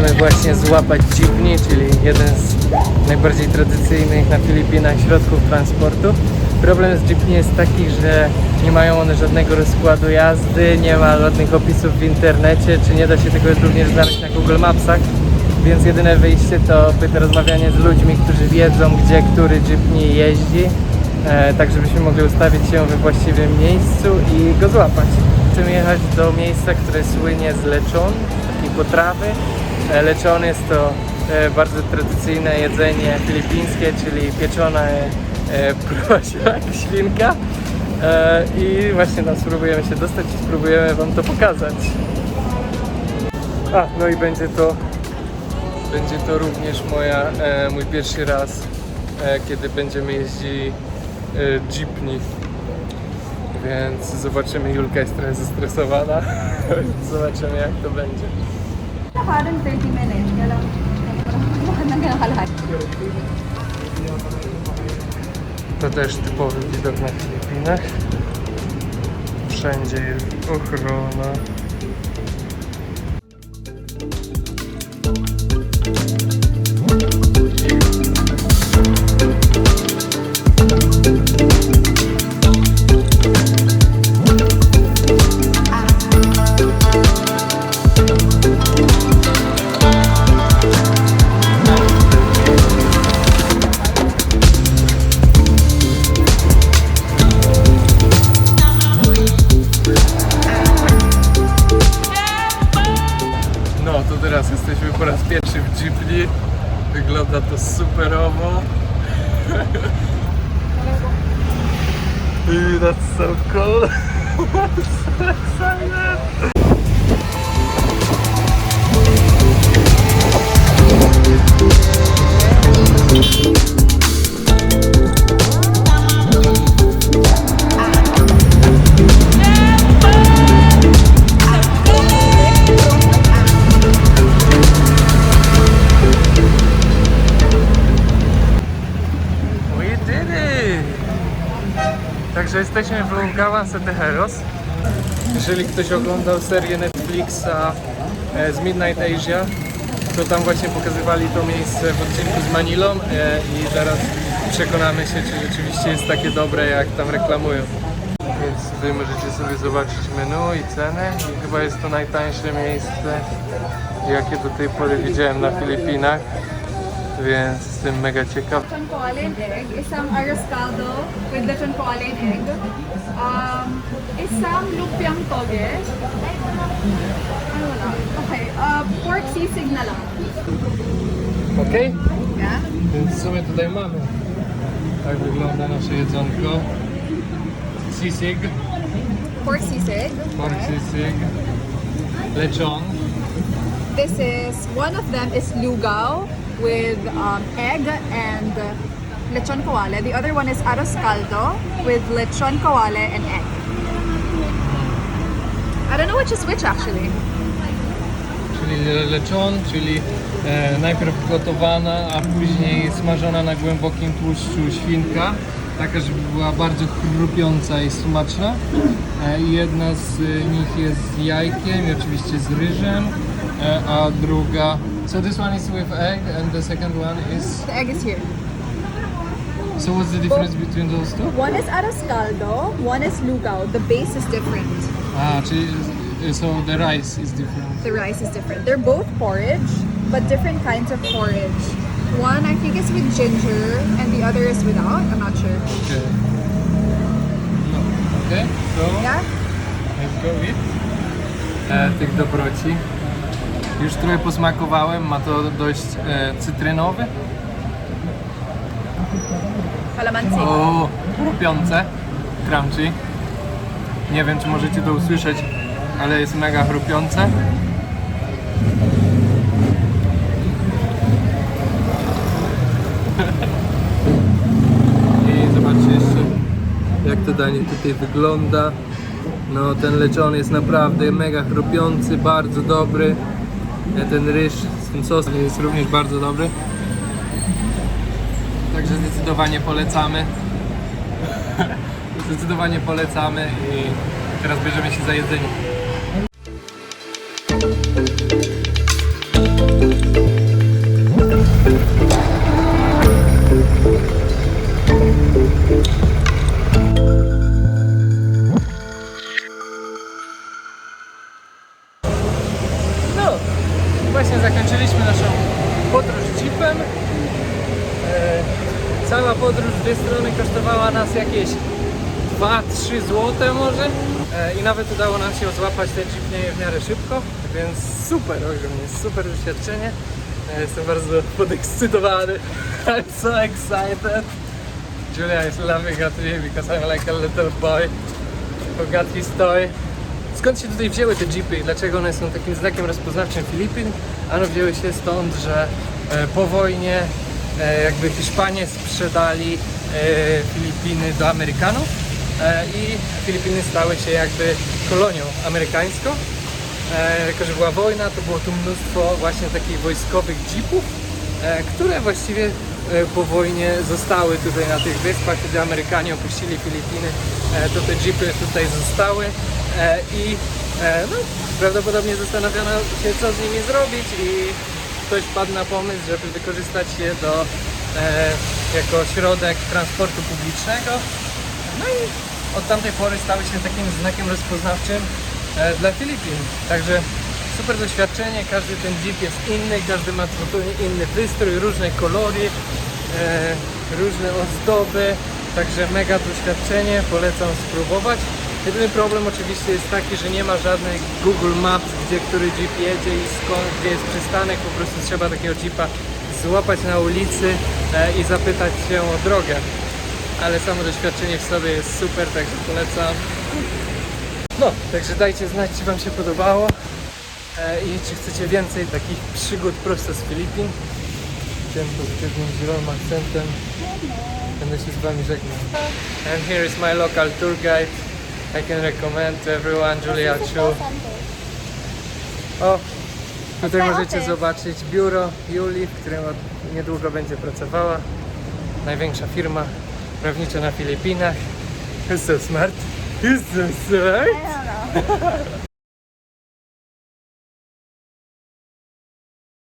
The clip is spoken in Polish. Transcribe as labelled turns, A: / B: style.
A: Idziemy właśnie złapać jeepney, czyli jeden z najbardziej tradycyjnych na Filipinach środków transportu. Problem z jeepney jest taki, że nie mają one żadnego rozkładu jazdy, nie ma żadnych opisów w internecie, czy nie da się tego również znaleźć na Google Mapsach. Więc jedyne wyjście to rozmawianie z ludźmi, którzy wiedzą, gdzie który jeepney jeździ, e, tak żebyśmy mogli ustawić się we właściwym miejscu i go złapać. Chcemy jechać do miejsca, które słynie z leczon, takiej potrawy. E, Leczon jest to e, bardzo tradycyjne jedzenie filipińskie, czyli pieczona e, prosiak, świnka. I właśnie tam spróbujemy się dostać i spróbujemy Wam to pokazać. A, no i będzie to będzie to również moja, mój pierwszy raz, kiedy będziemy jeździli jeepney. Więc zobaczymy, Julka jest trochę zestresowana. zobaczymy jak to będzie.
B: Parang 30 minutes. Kaya lang?
A: To też typowy widok na Filipinach. Wszędzie jest ochrona. Wygląda to superowo. Ooh, That's so cool. so excited. Także jesteśmy w Lungawan Setejeros. Jeżeli ktoś oglądał serię Netflixa e, z Midnight Asia, to tam właśnie pokazywali to miejsce w odcinku z Manilą e, i zaraz przekonamy się, czy rzeczywiście jest takie dobre, jak tam reklamują. Więc wy możecie sobie zobaczyć menu i cenę i chyba jest to najtańsze miejsce, jakie do tej pory widziałem na Filipinach, więc jestem mega ciekaw.
B: And egg, isang arroz caldo with lechon koale and egg, um, lumpiang toge, ano okay, uh, pork sisig na lang.
A: Okej?
B: Yeah?
A: Więc w sumie tutaj mamy. Tak wygląda nasze jedzonko. Sisig,
B: Pork sisig.
A: pork sisig, lechon,
B: This is, one of them is lugaw with um, egg and lechon koale. The other one is arroz caldo with lechon koale and egg. I don't know which is which actually.
A: czyli le- lechon, czyli e, najpierw gotowana, a później smażona na głębokim tłuszczu świnka. Taka, żeby była bardzo chrupiąca i smaczna. E, jedna z nich jest z jajkiem i oczywiście z ryżem, a druga... So this one is with egg and the second one is...
B: The egg is here.
A: So what's the difference between those two?
B: One is arroz caldo, one is lugaw. The base is different.
A: Ah, so the rice is different.
B: The rice is different. They're both porridge, but different kinds of porridge. One I think is with ginger, and the other is without. I'm not sure.
A: Okay. No, okay, so
B: Yeah.
A: let's go eat. E, tych dobroci. Już trochę posmakowałem, ma to dość e, cytrynowy.
B: Calamansi.
A: O, chrupiące, crunchy. Nie wiem, czy możecie to usłyszeć, ale jest mega chrupiące. I zobaczcie jeszcze, jak to danie tutaj wygląda. No, ten leczon jest naprawdę mega chrupiący, bardzo dobry. E, Ten ryż z tym sosem jest również bardzo dobry. Także zdecydowanie polecamy. Zdecydowanie polecamy i teraz bierzemy się za jedzenie. Jeepem. E, cała podróż w dwie strony kosztowała nas jakieś 2-3 złote może e, i nawet udało nam się złapać ten jeep w miarę szybko, więc super ogromnie, super doświadczenie. E, Jestem bardzo podekscytowany. I'm so excited. Julia is laughing at me because I'm like a little boy. Forgot his toy. Skąd się tutaj wzięły te jeepy i dlaczego one są takim znakiem rozpoznawczym Filipin? Ano wzięły się stąd, że e, po wojnie e, jakby Hiszpanie sprzedali e, Filipiny do Amerykanów i Filipiny stały się jakby kolonią amerykańską. Jako, że była wojna, to było tu mnóstwo właśnie takich wojskowych jeepów, które właściwie po wojnie zostały tutaj na tych wyspach, kiedy Amerykanie opuścili Filipiny, to te jeepy tutaj zostały i no, prawdopodobnie zastanowiono się, co z nimi zrobić i ktoś padł na pomysł, żeby wykorzystać je do, e, jako środek transportu publicznego. No i od tamtej pory stały się takim znakiem rozpoznawczym e, dla Filipin. Także super doświadczenie, każdy ten jeep jest inny, każdy ma inny wystrój, różne kolory, e, różne ozdoby, także mega doświadczenie, polecam spróbować. Jedyny problem oczywiście jest taki, że nie ma żadnych Google Maps, gdzie który jeep jedzie i skąd, gdzie jest przystanek, po prostu trzeba takiego jeepa złapać na ulicy e, i zapytać się o drogę ale samo doświadczenie w sobie jest super, także polecam. No, także dajcie znać, czy Wam się podobało e, i czy chcecie więcej takich przygód prosto z Filipin. Tym pozytywnym, zielonym akcentem będę się z Wami żegnał. And here is my local tour guide. I can recommend to everyone, Julia Chu. O, tutaj możecie zobaczyć biuro Julii, w którym od niedługo będzie pracowała. Największa firma prawnicza na Filipinach. Jest so smart. Jest so smart.